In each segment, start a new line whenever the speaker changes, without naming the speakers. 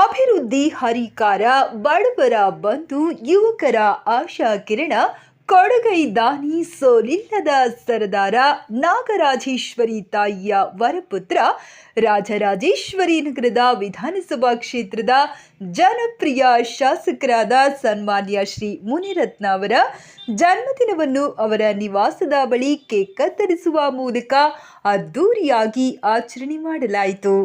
ಅಭಿವೃದ್ಧಿ ಹರಿಕಾರ ಬಡವರ ಬಂಧು ಯುವಕರ ಆಶಾ ಕಿರಣ, ಕೊಡಗೈ ದಾನಿ ಸೋಲಿಲ್ಲದ ಸರದಾರ ನಾಗರಾಜೇಶ್ವರಿ ತಾಯಿಯ ವರಪುತ್ರ, ರಾಜರಾಜೇಶ್ವರಿ ನಗರದ ವಿಧಾನಸಭಾ ಕ್ಷೇತ್ರದ ಜನಪ್ರಿಯ ಶಾಸಕರಾದ ಸನ್ಮಾನ್ಯ ಶ್ರೀ ಮುನಿರತ್ನ ಅವರ ಜನ್ಮದಿನವನ್ನು ಅವರ ನಿವಾಸದ ಬಳಿ ಕೇಕ್ ಕತ್ತರಿಸುವ ಮೂಲಕ ಅದ್ದೂರಿಯಾಗಿ ಆಚರಣೆ ಮಾಡಲಾಯಿತು.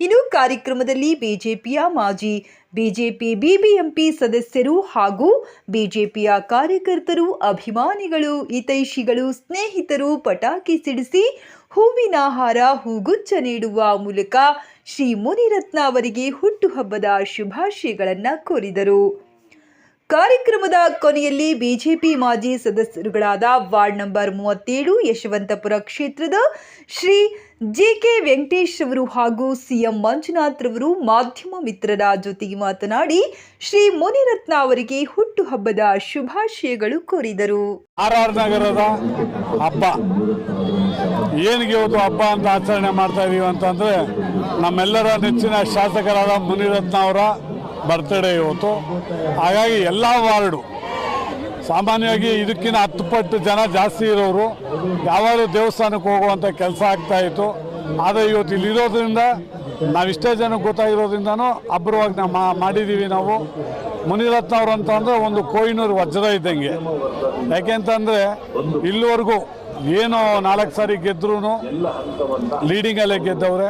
ಇನ್ನು ಕಾರ್ಯಕ್ರಮದಲ್ಲಿ ಬಿಜೆಪಿಯ ಮಾಜಿ ಬಿಜೆಪಿ ಬಿಬಿಎಂಪಿ ಸದಸ್ಯರು ಹಾಗೂ ಬಿಜೆಪಿಯ ಕಾರ್ಯಕರ್ತರು, ಅಭಿಮಾನಿಗಳು, ಹಿತೈಷಿಗಳು, ಸ್ನೇಹಿತರು ಪಟಾಕಿ ಸಿಡಿಸಿ ಹೂವಿನ ಹಾರ, ಹೂಗುಚ್ಛ ನೀಡುವ ಮೂಲಕ ಶ್ರೀ ಮುನಿರತ್ನ ಅವರಿಗೆ ಹುಟ್ಟುಹಬ್ಬದ ಶುಭಾಶಯಗಳನ್ನು ಕೋರಿದರು. ಕಾರ್ಯಕ್ರಮದ ಕೊನೆಯಲ್ಲಿ ಬಿಜೆಪಿ ಮಾಜಿ ಸದಸ್ಯರುಗಳಾದ ವಾರ್ಡ್ ನಂಬರ್ ಮೂವತ್ತೇಳು ಯಶವಂತಪುರ ಕ್ಷೇತ್ರದ ಶ್ರೀ ಜಿ ಕೆ ವೆಂಕಟೇಶ್ ಅವರು ಹಾಗೂ ಸಿಎಂ ಮಂಜುನಾಥ್ ರವರು ಮಾಧ್ಯಮ ಮಿತ್ರರ ಜೊತೆಗೆ ಮಾತನಾಡಿ ಶ್ರೀ ಮುನಿರತ್ನ ಅವರಿಗೆ ಹುಟ್ಟುಹಬ್ಬದ ಶುಭಾಶಯಗಳು ಕೋರಿದರು.
ಆರ್ ಆರ್ ನಗರದ ಹಬ್ಬ. ಏನಿಗೆ ಇವತ್ತು ಹಬ್ಬ ಅಂತ ಆಚರಣೆ ಮಾಡ್ತಾ ಇದೀವಿ ಅಂತಂದ್ರೆ ನಮ್ಮೆಲ್ಲರ ನೆಚ್ಚಿನ ಶಾಸಕರಾದ ಮುನಿರತ್ನ ಅವರ ಬರ್ತ್ಡೇ ಇವತ್ತು. ಹಾಗಾಗಿ ಎಲ್ಲ ವಾರ್ಡು, ಸಾಮಾನ್ಯವಾಗಿ ಇದಕ್ಕಿಂತ ಹತ್ತು ಪಟ್ಟು ಜನ ಜಾಸ್ತಿ ಇರೋರು ಯಾವಾಗಲೂ ದೇವಸ್ಥಾನಕ್ಕೆ ಹೋಗುವಂಥ ಕೆಲಸ ಆಗ್ತಾ ಇತ್ತು. ಆದರೆ ಇವತ್ತು ಇಲ್ಲಿರೋದ್ರಿಂದ ನಾವಿಷ್ಟೇ ಜನಕ್ಕೆ ಗೊತ್ತಾಗಿರೋದ್ರಿಂದನೂ ಅಬ್ರವಾಗಿ ನಾವು ಮಾಡಿದ್ದೀವಿ ನಾವು. ಮುನಿರತ್ನ ಅವರು ಅಂತಂದರೆ ಒಂದು ಕೊಯ್ನೂರು ವಜ್ರ ಇದ್ದಂಗೆ. ಯಾಕೆಂತಂದರೆ ಇಲ್ಲಿವರೆಗೂ ಏನು ನಾಲ್ಕು ಸಾರಿ ಗೆದ್ರೂ ಲೀಡಿಂಗಲ್ಲೇ ಗೆದ್ದವ್ರೆ.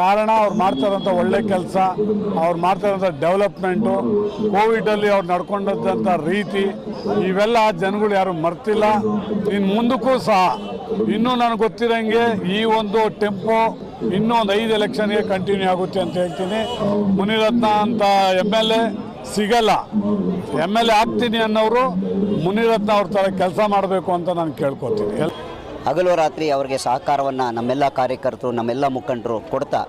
ಕಾರಣ ಅವ್ರು ಮಾಡ್ತಾರಂಥ ಒಳ್ಳೆ ಕೆಲಸ, ಅವ್ರು ಮಾಡ್ತಾರಂಥ ಡೆವಲಪ್ಮೆಂಟು ಕೋವಿಡಲ್ಲಿ ಅವ್ರು ನಡ್ಕೊಂಡಂಥ ರೀತಿ, ಇವೆಲ್ಲ ಜನಗಳು ಯಾರು ಮರ್ತಿಲ್ಲ. ಇನ್ನು ಮುಂದಕ್ಕೂ ಸಹ, ಇನ್ನೂ ನನಗೆ ಗೊತ್ತಿರೋಂಗೆ ಈ ಒಂದು ಟೆಂಪೋ ಇನ್ನೊಂದು ಐದು ಎಲೆಕ್ಷನ್ಗೆ ಕಂಟಿನ್ಯೂ ಆಗುತ್ತೆ ಅಂತ ಹೇಳ್ತೀನಿ. ಮುನಿರತ್ನ ಅಂತ ಎಂ ಎಲ್ ಎ ಸಿಗಲ್ಲ. ಎಂ ಎಲ್ ಎ ಆಗ್ತೀನಿ ಅನ್ನೋರು ಮುನಿರತ್ನ ಅವ್ರ ಥರ ಕೆಲಸ ಮಾಡಬೇಕು ಅಂತ ನಾನು ಕೇಳ್ಕೊತೀನಿ.
ಹಗಲು ರಾತ್ರಿ ಅವರಿಗೆ ಸಹಕಾರವನ್ನು ನಮ್ಮೆಲ್ಲ ಕಾರ್ಯಕರ್ತರು, ನಮ್ಮೆಲ್ಲ ಮುಖಂಡರು ಕೊಡ್ತಾ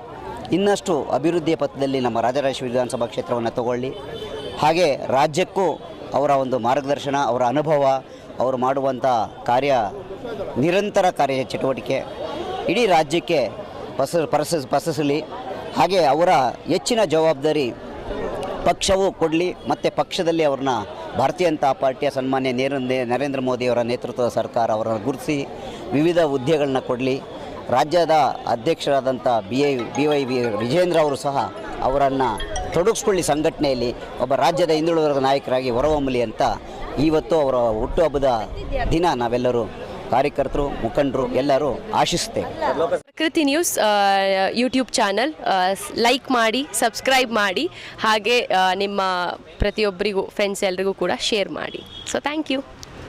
ಇನ್ನಷ್ಟು ಅಭಿವೃದ್ಧಿಯ ಪಥದಲ್ಲಿ ನಮ್ಮ ರಾಜರಾಜೇಶ್ವರಿ ವಿಧಾನಸಭಾ ಕ್ಷೇತ್ರವನ್ನು ತಗೊಳ್ಳಿ. ಹಾಗೆ ರಾಜ್ಯಕ್ಕೂ ಅವರ ಒಂದು ಮಾರ್ಗದರ್ಶನ, ಅವರ ಅನುಭವ, ಅವರು ಮಾಡುವಂಥ ಕಾರ್ಯ ನಿರಂತರ ಕಾರ್ಯ ಚಟುವಟಿಕೆ. ಇಡೀ ರಾಜ್ಯಕ್ಕೆ ಪಸ, ಪರಸ, ಪಸಸಲಿ. ಹಾಗೆ ಅವರ ಹೆಚ್ಚಿನ ಜವಾಬ್ದಾರಿ ಪಕ್ಷವು ಕೊಡಲಿ, ಮತ್ತು ಪಕ್ಷದಲ್ಲಿ ಅವ್ರನ್ನ ಭಾರತೀಯ ಜನತಾ ಪಾರ್ಟಿಯ ಸನ್ಮಾನ್ಯ ನೇರ ನರೇಂದ್ರ ಮೋದಿಯವರ ನೇತೃತ್ವದ ಸರ್ಕಾರ ಅವರನ್ನು ಗುರುತಿಸಿ ವಿವಿಧ ಹುದ್ದೆಗಳನ್ನ ಕೊಡಲಿ. ರಾಜ್ಯದ ಅಧ್ಯಕ್ಷರಾದಂಥ B I, B Y V Vijendra ಅವರು ಸಹ ಅವರನ್ನು ತೊಡಗಿಸ್ಕೊಳ್ಳಿ ಸಂಘಟನೆಯಲ್ಲಿ. ಒಬ್ಬ ರಾಜ್ಯದ ಹಿಂದುಳಿದ ನಾಯಕರಾಗಿ ಹೊರಹೊಮ್ಮಲಿ ಅಂತ ಇವತ್ತು ಅವರ ಹುಟ್ಟುಹಬ್ಬದ ದಿನ ನಾವೆಲ್ಲರೂ ಕಾರ್ಯಕರ್ತರು, ಮುಖಂಡರು ಎಲ್ಲರೂ ಆಶಿಸುತ್ತೇವೆ.
Prakruthi news YouTube channel like ಮಾಡಿ, ಸಬ್ಸ್ಕ್ರೈಬ್ ಮಾಡಿ, ಹಾಗೆ ನಿಮ್ಮ ಪ್ರತಿಯೊಬ್ಬರಿಗೂ, ಫ್ರೆಂಡ್ಸ್ ಎಲ್ರಿಗೂ ಕೂಡ ಶೇರ್ ಮಾಡಿ. So thank you